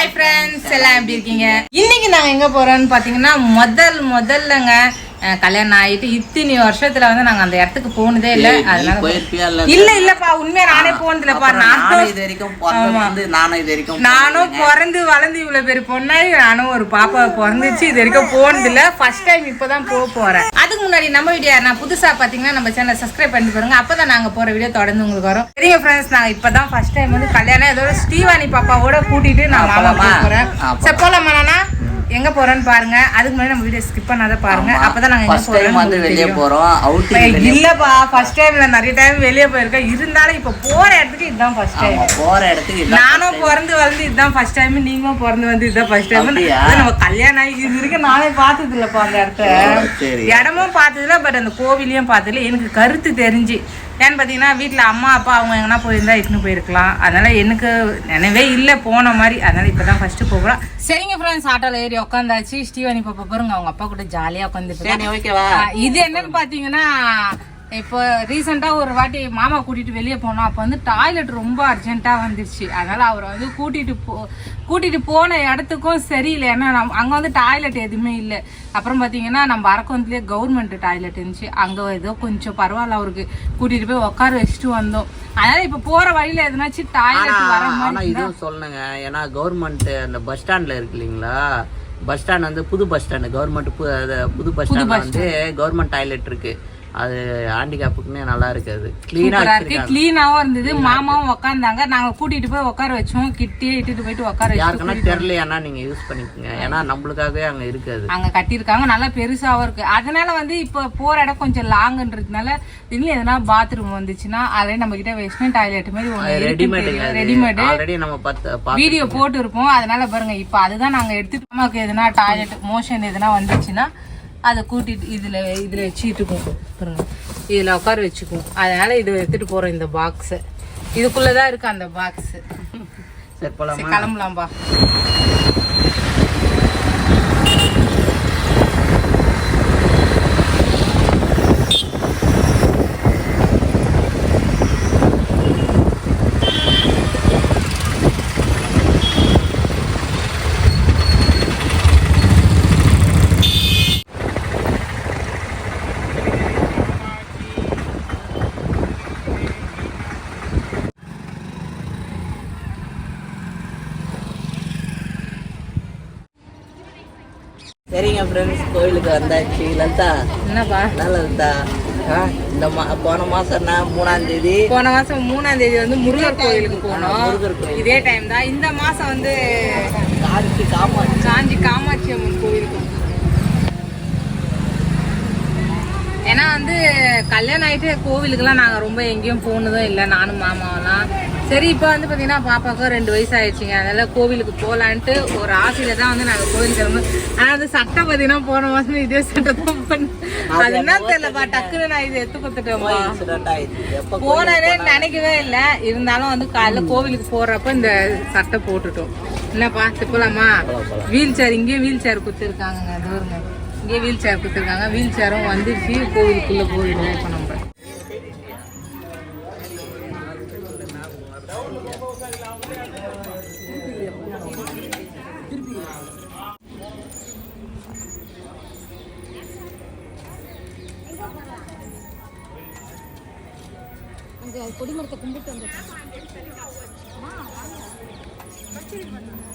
Hi friends எல்லாம் எப்படி இருக்கீங்க? இன்னைக்கு நாங்க எங்க போறோம்னு பாத்தீங்கன்னா முதல் முதல்லங்க கல்யாணம் ஆயிட்டு இத்தனை வருஷத்துல வந்து நாங்க அந்த இடத்துக்கு போனதே இல்ல. அதனால இல்ல இல்ல இல்லப்பா உண்மையா நானே போனது இல்லப்பா நானும் இது வரைக்கும் நானும் இது வரைக்கும் நானும் பிறந்து வளர்ந்து இவ்வளவு பேர் பொண்ணாய் நானும் ஒரு பாப்பா பிறந்துச்சு இது வரைக்கும் போனது இல்ல ஃபர்ஸ்ட் டைம் இப்பதான் போக போறேன். அதுக்கு முன்னாடி நம்ம வீடியோ நான் புதுசா பாத்தீங்கன்னா நம்ம சேனல் சப்ஸ்கிரைப் பண்ணி பாருங்க. அப்பதான் நாங்க போற வீடியோ தொடர்ந்து உங்களுக்கு வரும். சரிங்க ஃப்ரெண்ட்ஸ் நான் இப்பதான் ஃபர்ஸ்ட் டைம் வந்து கல்யாணம் இதோட ஸ்ரீவாணி பாப்பாவோட கூட்டிட்டு நான் மாமா? போறேன். சரி போலாமா நானா எங்க போறேன்னு பாருங்க. அதுக்கு முன்னாடி நம்ம வீடியோ ஸ்கிப் பண்ணாத பாருங்க. அப்பதான் நாங்க எங்க ஃபர்ஸ்ட் டைம் வந்து வெளியே போறோம். அவுட்டிங் இல்லப்பா. ஃபர்ஸ்ட் டைம் நான் நிறைய டைம் வெளியே போயிருக்கேன். இருந்தாலும் இப்ப போற இடத்துக்கு இதுதான் ஃபர்ஸ்ட் டைம் போற இடத்துக்கு நானும் பிறந்து வளர்ந்து இதுதான் ஃபர்ஸ்ட் டைம் நீங்களும் பிறந்து வந்து இதுதான் ஃபர்ஸ்ட் டைம்? நம்ம கல்யாணம் ஆகி இது வரைக்கும் நானே பார்த்தது இல்லப்பா அந்த இடத்த. இடமும் பார்த்ததில்ல பட் அந்த கோவிலையும் பார்த்ததில்ல எனக்கு கருத்து தெரிஞ்சு. ஏன்னு பார்த்தீங்கன்னா வீட்டில் அம்மா அப்பா அவங்க எங்கன்னா போயிருந்தா இட்டுன்னு போயிருக்கலாம். அதனால எனக்கு நினைவே இல்லை போன மாதிரி. அதனால இப்போ தான் ஃபர்ஸ்ட் போகிறோம் சரிங்க ஃப்ரெண்ட்ஸ் ஆட்டோல ஏறி உட்காந்தாச்சு ஸ்டீவனி பாப்பா பாருங்க அவங்க அப்பா கூட ஜாலியாக உட்காந்துட்டு இது என்னன்னு பாத்தீங்கன்னா இப்போ ரீசெண்டாக ஒரு வாட்டி மாமா கூட்டிட்டு வெளியே போனோம். அப்போ வந்து டாய்லெட் ரொம்ப அர்ஜென்ட்டாக வந்துருச்சு. அதனால அவரை வந்து கூட்டிட்டு போ கூட்டிட்டு போன இடத்துக்கும் சரியில்லை. ஏன்னா நம்ம அங்கே வந்து டாய்லெட் எதுவுமே இல்லை. அப்புறம் பார்த்தீங்கன்னா நம்ம அரக்கோந்தத்துலேயே கவர்மெண்ட் டாய்லெட் இருந்துச்சு. அங்கே ஏதோ கொஞ்சம் பரவாயில்ல அவருக்கு. கூட்டிட்டு போய் உட்கார வச்சுட்டு வந்தோம். அதனால இப்போ போற வழியில எதுனாச்சும் டாய்லெட் வர மாதிரி இதுவும் சொல்லுங்க ஏன்னா கவர்மெண்ட் அந்த பஸ் ஸ்டாண்ட்ல இருக்கு இல்லைங்களா? பஸ் ஸ்டாண்ட் வந்து புது பஸ் ஸ்டாண்ட் கவர்மெண்ட் புது பஸ் ஸ்டாண்ட்ல வந்து கவர்மெண்ட் டாய்லெட் இருக்கு. அது ஹேண்டிகேப்புக்குன்னே நல்லா இருக்கு அது கிளீனா சூப்பரா இருக்கு கிளீனாவும் இருந்தது. மாமாவும் உட்காந்தாங்க நாங்க கூட்டிட்டு போய் உட்கார வச்சோம். கிட்டே இட்டுட்டு போயிட்டு உட்கார யாருக்குன்னா தெரியலையானா நீங்க யூஸ் பண்ணிக்கோங்க. ஏன்னா நம்மளுக்காகவே அங்க இருக்காது. அங்க கட்டியிருக்காங்க. நல்லா பெருசாவும் இருக்கு. அதனால வந்து இப்ப போற இடம் கொஞ்சம் லாங்ன்றதுனால இதுல எதனா பாத்ரூம் வந்துச்சுன்னா அதே நம்ம கிட்ட வெஸ்டர்ன் டாய்லெட் மாதிரி ஒண்ணு ரெடிமேட் ரெடிமேடு ஆல்ரெடி நம்ம பத்து பா- வீடியோ போட்டு இருப்போம் அதனால பாருங்க இப்ப அதுதான் நாங்க எடுத்துட்டு நமக்கு எதனா டாய்லெட் மோஷன் எதனா வந்துச்சுன்னா அதை கூட்டிட்டு இதுல இதுல வச்சுட்டுக்குவோம் பாருங்க இதுல உட்கார வச்சுக்குவோம் அதனால இதை எடுத்துட்டு போறோம் இந்த பாக்ஸ் இதுக்குள்ளதான் இருக்கு அந்த பாக்ஸ் சரி போலாமா? கிளம்பலாம்பா சரிங்க ஃப்ரெண்ட்ஸ் கோயிலுக்கு வந்தாச்சு லலிதா. என்னப்பா? என்ன லலிதா? இந்த மா போன மாசம் என்ன மூணாம் தேதி? போன மாசம் மூணாம் தேதி வந்து முருகர் கோயிலுக்கு போனோம். இதே டைம் தான். இந்த மாசம் வந்து காட்சி காமாட்சி. காஞ்சி காமாட்சி அம்மன் கோயிலுக்கு. ஏன்னா வந்து கல்யாணம் ஆயிட்டு கோவிலுக்குலாம் நாங்கள் ரொம்ப எங்கேயும் போனதும் இல்லை. நானும் மாமாவெல்லாம். சரி இப்போ வந்து பார்த்தீங்கன்னா பாப்பாவுக்கும் ரெண்டு வயசு ஆயிடுச்சுங்க அதனால கோவிலுக்கு போகலான்ட்டு ஒரு ஆசையில தான் வந்து நாங்கள் கோவில் கிளம்பு ஆனால் அது சட்டை பார்த்தீங்கன்னா போன மாதம் இதே சட்டை தான் பண்ணேன் அது என்ன தெரியலப்பா டக்குன்னு நான் இதை எடுத்து எப்ப போனதே நினைக்கவே இல்லை. இருந்தாலும் வந்து காலைல கோவிலுக்கு போறப்ப இந்த சட்டை போட்டுட்டோம். என்னப்பா போலாமா? வீல் சேர் இங்கேயே வீல் சேர் கொடுத்துருக்காங்க தூரங்க இங்கேயே வீல் சேர் கொடுத்துருக்காங்க. வீல் சேரும் வந்துருச்சு. கோவிலுக்குள்ள போயிடுவோம் இப்போ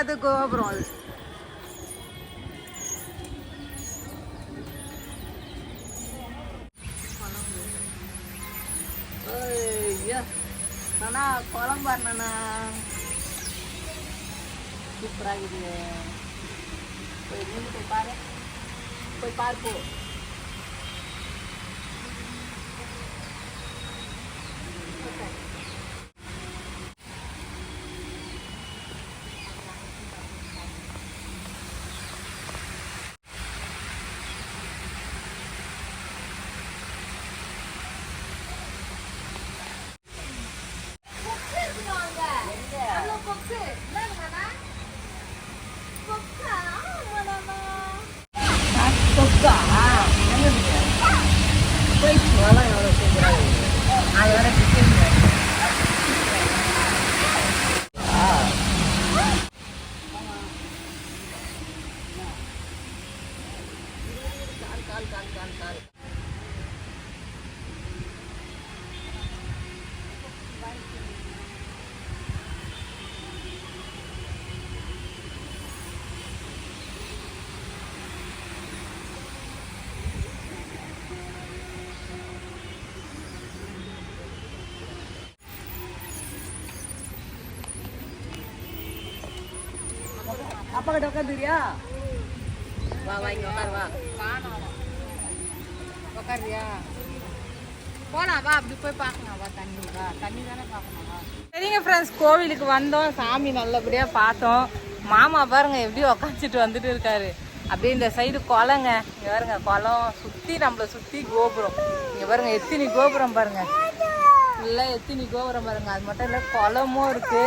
அது கோபுரம் அது. அண்ணா குளம் பாருண்ணா சூப்பராக இருக்குது. போய் பாரு. போய் பார்ப்போம் அப்பா கிட்ட உட்காந்துரியா வா வா இங்க உட்காரு வா உக்காரியா போலாம் வா அப்படி போய் பார்க்கலாம். வா தண்ணி வா. தண்ணி தானே பார்க்கணும் வா. சரிங்க ஃப்ரெண்ட்ஸ் கோவிலுக்கு வந்தோம். சாமி நல்லபடியாக பார்த்தோம். மாமா பாருங்க எப்படி உக்காந்துட்டு வந்துட்டு இருக்காரு. அப்படியே இந்த சைடு குளங்க. இங்க பாருங்க குளம். சுற்றி நம்மளை சுற்றி கோபுரம். இங்கே பாருங்க எத்தினி கோபுரம் பாருங்க. இல்லை எத்தினி கோபுரம் பாருங்க. அது மட்டும் இல்லை குளமும் இருக்கு.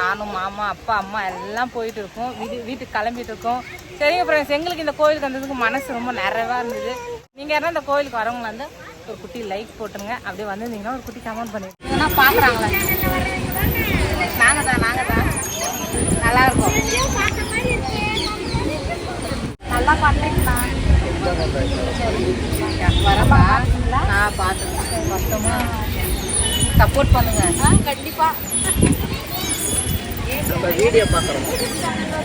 நானும் மாமா அப்பா அம்மா எல்லாம் போயிட்டு இருக்கோம். வீடு வீட்டுக்கு கிளம்பிட்டு இருக்கோம். சரிங்க ஃப்ரெண்ட்ஸ் எங்களுக்கு இந்த கோயிலுக்கு வந்ததுக்கு மனசு ரொம்ப நிறைவாக இருந்தது. நீங்கள் யாரும் இந்த கோவிலுக்கு வரவங்களா இருந்தால் ஒரு குட்டி லைக் போட்டுருங்க. அப்படியே வந்திருந்தீங்கன்னா ஒரு குட்டி கமெண்ட் ஏன்னா பார்க்குறாங்களே நாங்கள் தான் நாங்கள் தான். நல்லா இருக்கும். நல்லா பண்ணுறீங்களா வரப்பா. நான் பார்த்துருக்கேன் மொத்தமாக சப்போர்ட் பண்ணுங்க. கண்டிப்பாக நம்ம வீடியோ பார்க்குறோம்.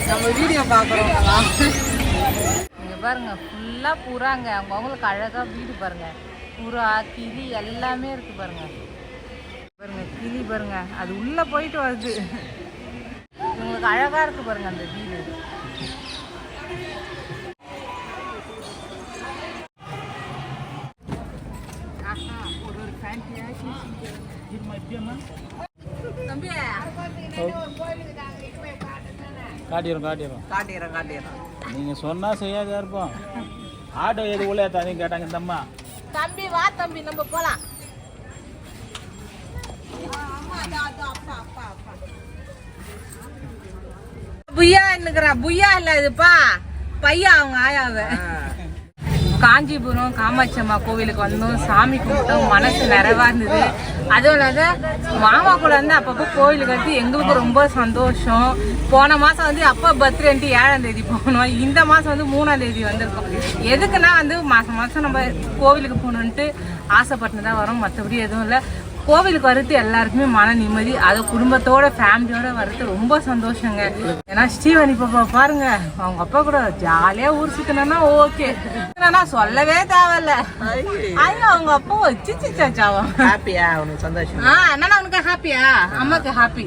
நம்ம வீடியோ பார்க்குறோம். இங்கே பாருங்கள் ஃபுல்லாக புறாங்க அவங்க அவங்களுக்கு அழகாக வீடு பாருங்கள் புறா கிளி எல்லாமே இருக்குது பாருங்கள் பாருங்கள் கிளி பாருங்கள் அது உள்ளே போயிட்டு வருது. இவங்களுக்கு அழகாக இருக்குது பாருங்கள் அந்த வீடு ஆஹா, ஒரு ஒரு fancy-ஆ தம்பி காட்டிடுறோம் காட்டிடுறோம். காட்டிடுறேன் காட்டிடுறேன் நீங்கள் சொன்னால் செய்யாத இருப்போம். ஆட்டோ எது உள்ளே தனியும் கேட்டாங்க இந்த அம்மா. தம்பி வா தம்பி நம்ம போலாம். புய்யா என்னக்குறா? புய்யா இல்ல இதுப்பா. பையா அவங்க ஆயாவ. காஞ்சிபுரம் காமாட்சி அம்மா கோவிலுக்கு வந்தோம். சாமி கும்பிட்டோம். மனசு நிறைவா இருந்தது. அதுவும் இல்லாத மாமா கூட வந்து அப்பப்போ கோவிலுக்கு வந்து எங்களுக்கு ரொம்ப சந்தோஷம். போன மாசம் வந்து அப்பா பர்த்டேன்ட்டு ஏழாம் தேதி போனோம். இந்த மாசம் வந்து மூணாம் தேதி வந்திருக்கோம். எதுக்குன்னா வந்து மாசம் மாசம் நம்ம கோவிலுக்கு போகணுன்ட்டு ஆசைப்பட்டு தான் வரோம். மற்றபடி எதுவும் இல்லை. கோவிலுக்கு வர்றது எல்லாருக்குமே மன நிம்மதி அது குடும்பத்தோட ஃபேமிலியோட வர்றது ரொம்ப சந்தோஷங்க. ஏன்னா ஸ்ரீவனி பாப்பா பாருங்க அவங்க அப்பா கூட ஜாலியா ஊர் சுத்தினா ஓகே சொல்லவே தேவையில்ல. ஐயோ அவங்க அப்பா வச்சு சிச்சாச்சாவா ஹாப்பியா உனக்கு சந்தோஷம்? ஆ என்னன்னா உனக்கு ஹாப்பியா அம்மாக்கு ஹாப்பி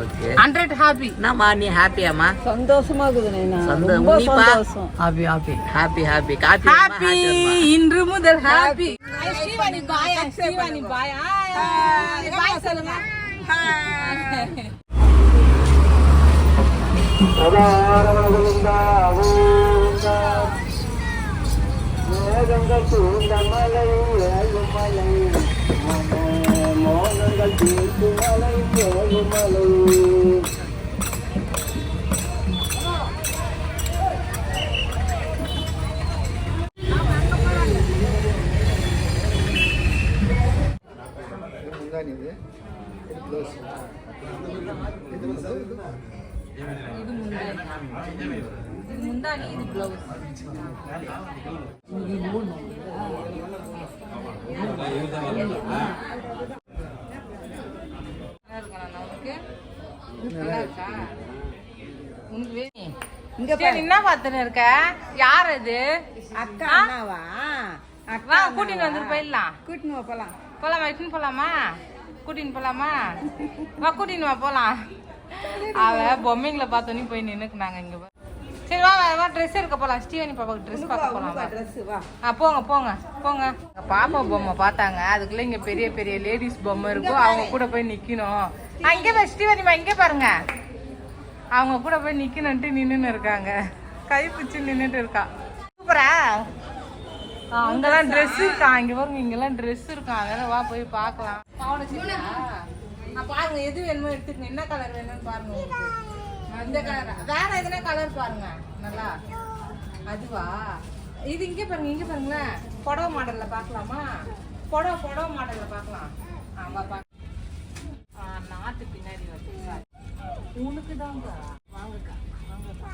ஓகே ஹண்ட்ரட் ஹாப்பி என்னம்மா நீ ஹாப்பியாம்மா சந்தோஷமா. இருக்குது சந்தோஷம் ஹாப்பி ஹாப்பி ஹாப்பி ஹாப்பி இன்று முதல் ஹாப்பி ஸ்ரீவாணி பாயா ஸ்ரீவாணி பாயா பாய் சொல்லுங்க. இது முந்தானி இது முந்தானி இது பிளவுஸ் நல்லா இருக்கா உனக்கு நல்லா வேணும் இங்க சரி என்ன பார்த்துன்னு இருக்க. யார் அது? அக்கா கூட்டிட்டு வந்துட்டு போயிடலாம். கூட்டின்னு போலாம். போலாமா இட்டுன்னு போலாமா கூட்டின்னு போலாமா வா கூட்டின்னு வா போலாம் அவ பொம்மைங்களை பார்த்தோன்னே போய் நின்னுக்குனாங்க இங்க. சரி வா வா, வா ட்ரெஸ் எடுக்க போலாம் ஸ்டீவனி பாப்பாக்கு ட்ரெஸ் பார்க்க ஆ போங்க போங்க போங்க பாப்பா பொம்மை பார்த்தாங்க அதுக்குள்ள இங்க பெரிய பெரிய லேடிஸ் பொம்மை இருக்கும் அவங்க கூட போய் நிக்கணும் ஆ, இங்க பாரு ஸ்ரீவதிமா இங்க பாருங்க அவங்க கூட போய் நிக்கணும்ட்டு நின்னுன்னு இருக்காங்க கை பிடிச்சு நின்னுட்டு இருக்கா சூப்பரா அங்கெல்லாம் ட்ரெஸ் இருக்கா? இங்க பாருங்க இங்கெல்லாம் ட்ரெஸ் இருக்கா? அதனால வா போய் பார்க்கலாம். பாருங்க எது வேணுமோ எடுத்துக்கங்க. என்ன கலர் வேணும்னு பாருங்க. அந்த கலர் வேற எதுனா கலர் பாருங்க. நல்லா. அதுவா? இது இங்க பாருங்க இங்க பாருங்களேன். புடவை மாடல்ல பார்க்கலாமா? புடவை புடவை மாடல்ல பார்க்கலாம். ஆமா பா. ஆ, நாட்டு பின்னாடி வந்து. உனக்கு தாங்க வாங்கக்கா வாங்கக்கா.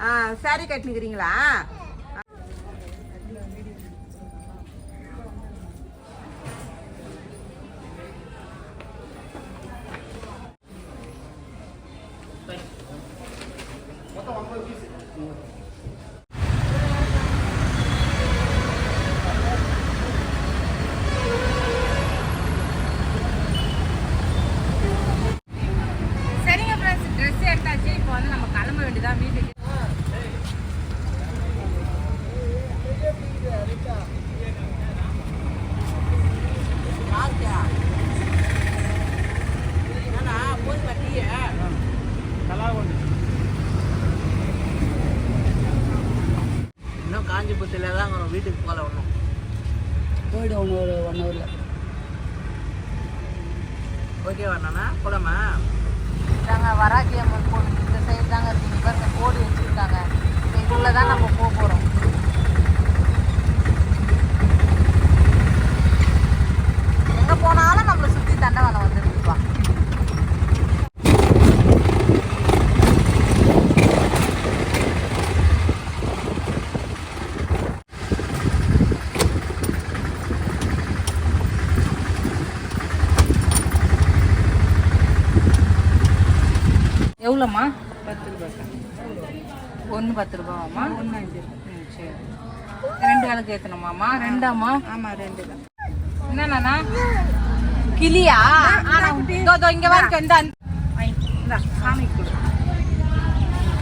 ஆ சாரி கட்டினுக்கிறீங்களா சரிங்க ஃப்ரெண்ட்ஸ் ட்ரெஸ் எடுத்தாச்சு இப்போ வந்து நம்ம கிளம்ப வேண்டியதான் வீட்டுக்கு நல்லா கொண்டு இன்னும் காஞ்சிபுரத்துல தான் இருக்கிறோம். வீட்டுக்கு போகல ஒன்றும் வீடு ஒன்று ஒரு ஒன் ஹவரில் ஓகே வரணும்னா போலாமா இதாங்க வராகி அம்மன் கோவில் இந்த சைடு தாங்க இருக்கு இங்க பாருங்க கோடு வச்சுருக்காங்க இதுக்குள்ள தான் நம்ம போக போகிறோம் எங்கே போனாலும் நம்மளை சுற்றி தண்டவாளம் வந்துருக்குப்பா எவ்வளோம்மா? பத்து ரூபாய்க்கா ஒன்று பத்து ரூபாவாம்மா? ஒன்று அஞ்சு. ம் சரி. ரெண்டு விளக்கு ஏற்றணுமாம்மா ரெண்டாம்மா? ஆமாம் ரெண்டு தான். என்னண்ணா கிளியா? இங்க வாங்க. இந்த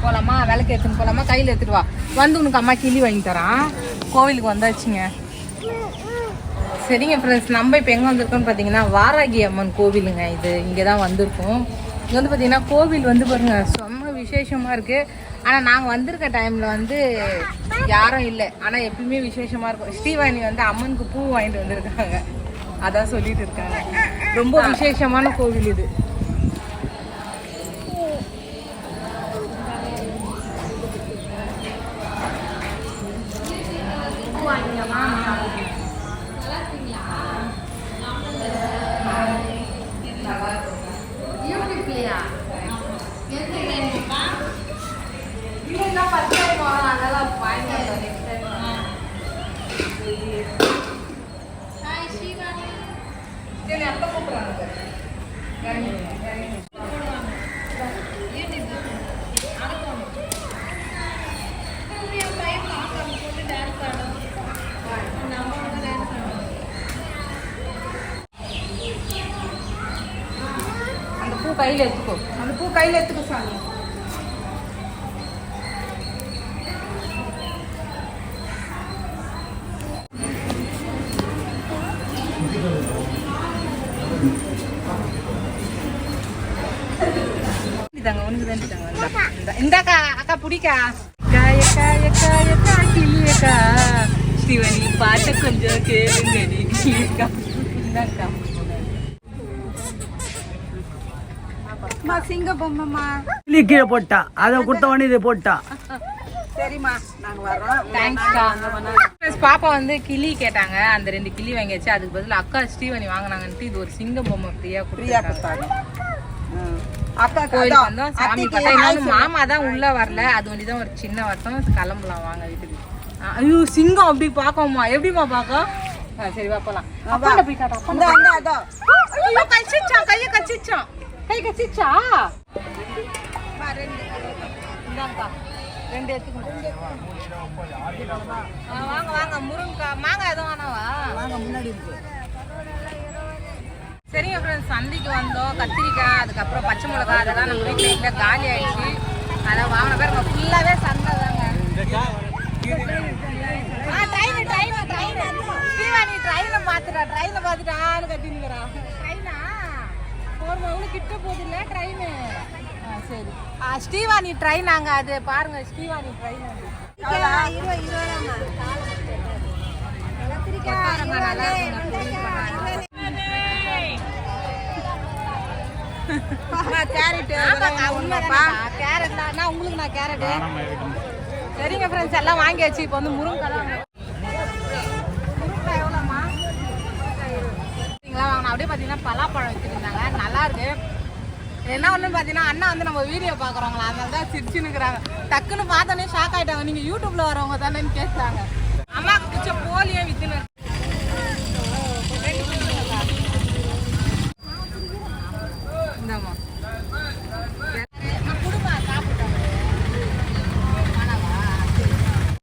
போலாமா? விளக்கு எடுத்துன்னு போலாமா? கையில் எடுத்துட்டு வா. வந்து உனக்கு அம்மா கிளி வாங்கி தரான். கோவிலுக்கு வந்தாச்சுங்க. சரிங்க ஃப்ரெண்ட்ஸ் நம்ம இப்போ எங்கே வந்திருக்கோம்னு பார்த்தீங்கன்னா வாராகி அம்மன் கோவிலுங்க இது. இங்கே தான் வந்திருக்கோம். இங்கே வந்து பார்த்தீங்கன்னா கோவில் வந்து பாருங்க செம்ம விசேஷமாக இருக்குது ஆனால் நாங்கள் வந்திருக்க டைமில் வந்து யாரும் இல்லை. ஆனால் எப்பயுமே விசேஷமாக இருக்கும். ஸ்ரீவாணி வந்து அம்மனுக்கு பூ வாங்கிட்டு வந்திருக்காங்க. அதான் சொல்லிட்டு இருக்காங்க. ரொம்ப விசேஷமான கோவில் இது. கையில் எடுத்துக்கோ. அந்த பூ கையில் எடுத்துக்க சாமி. இதாங்க உனக்கு தான் இந்தா. இந்தாக்கா அக்கா பிடிக்கா? காயக்கா எக்கா எக்கா கிளியக்கா சிவனி பாட்ட கொஞ்சம் கேளுங்க. நீ கிளியக்கா இந்தாக்கா. சிங்க பொம்மைம்மா. கிளி கீழே போட்டா. அதை கொடுத்தவொடனே இதை போட்டா. சரிம்மா நாங்கள் வரோம் தேங்க்ஸ்க்கா பாப்பா வந்து கிளி கேட்டாங்க. அந்த ரெண்டு கிளி வாங்கியாச்சு. அதுக்கு பதில் அக்கா ஸ்ரீவனி வாங்கினாங்கன்ட்டு இது ஒரு சிங்க பொம்மை ஃப்ரீயா ஃப்ரீயா கொடுத்தாங்க. அக்கா கோயிலுக்கு வந்தோம். சாமி பார்த்தா இன்னொன்று மாமா தான் உள்ள வரல. அது ஒண்டி தான் ஒரு சின்ன வருத்தம். கிளம்பலாம் வாங்க வீட்டுக்கு. ஐயோ சிங்கம் அப்படி பார்க்கோமா எப்படிமா பார்க்க? சரி வா போலாம். அப்பாண்ட போய் காட்டு இந்த அப்பாண்ட அந்த அதோ. ஐயோ கச்சிச்சான் கையை கச்சிச்சான் கை கச்சிச்சா இந்தாங்கக்கா. ரெண்டு எடுத்துக்கணும். ஆ, வாங்க வாங்க. முருங்கக்காய் மாங்காய் எதுவும் வேணாவா வாங்க முன்னாடி இருக்கு. சரிங்க ஃப்ரெண்ட்ஸ் சந்தைக்கு வந்தோம். கத்திரிக்காய் அதுக்கப்புறம் பச்சை மிளகாய் அதெல்லாம் நம்ம வீட்டில் இல்லை காலி ஆயிடுச்சு. அதை வாங்கின பேர் ஃபுல்லாகவே சந்தை தாங்க ட்ரெயின் ட்ரெயின் ட்ரெயின் ஸ்ரீவாணி ட்ரெயினை பார்த்துட்டா ட்ரெயினை பார்த்துட்டான்னு கட்டினுங்கிறான் ட்ரெயினா ஒரு மணி கிட்ட போகுது இல்லை ட்ரெயின் சரி ஆ, ஸ்ரீவாணி ட்ரெயின் அங்க அது பாருங்க ஸ்ரீவாணி ட்ரெயின் அது கேரட் உங்களுக்கு நான் கேரட்டு சரிங்க ஃப்ரெண்ட்ஸ் எல்லாம் வாங்கியாச்சு. இப்போ வந்து முருங்கை அப்படியே பார்த்தீங்கன்னா பலாப்பழம் வச்சுருந்தாங்க. நல்லா இருக்கு. என்ன ஒன்று பார்த்தீங்கன்னா அண்ணா வந்து நம்ம வீடியோ பார்க்குறவங்களா? அதனால தான் சிரிச்சுன்னுக்குறாங்க. டக்குன்னு பார்த்தோன்னே ஷாக் ஆயிட்டாங்க. நீங்கள் யூடியூப்பில் வரவங்க தானேன்னு கேட்டாங்க அம்மாவுக்கு பிடிச்ச போலியே வித்துன்னு